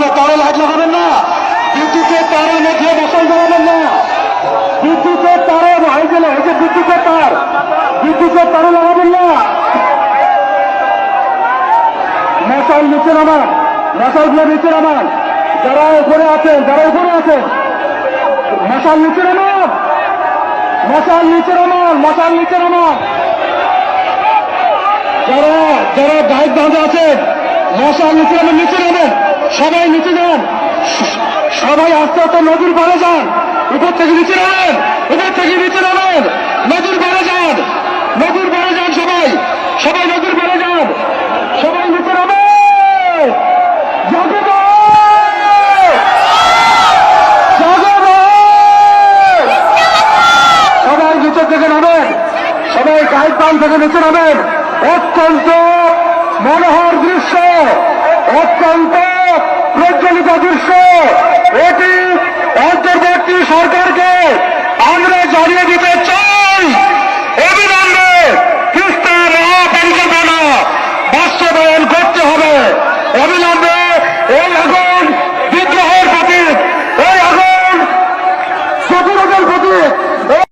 বিদ্যুতের তারে লাইট লাগাবেন না? বিদ্যুতের তারের মধ্যে মশাল জ্বালাবেন না। বিদ্যুতের তারে ভাই গেলে, এই যে বিদ্যুতের তার, বিদ্যুতের তারে লাগাবেন না। মশাল নিচে নামান, মশালগুলো নিচে নামান। যারা উপরে আছেন, যারা উপরে আছেন, মশাল নিচে নামান। মশাল নিচে নামান, মশাল নিচে নামান। যারা যারা বাইক বাঁধা আছেন, মশাল নিচে নামেন নিচে নামেন। সবাই নিচে যান। সবাই আস্তে আস্তে নদীর পাড়ে যান। উপর থেকে নিচে নামেন। উপর থেকে নিচে নামেন। নদীর পাড়ে যান। নদীর পাড়ে যান সবাই। সবাই নদীর পাড়ে যান। সবাই নিচে নামেন! সবাই নিচে থেকে নামেন। সবাই গাইড পান থেকে নিচে নামেন। অত্যন্ত মনোহর দৃশ্য। অত্যন্ত যদি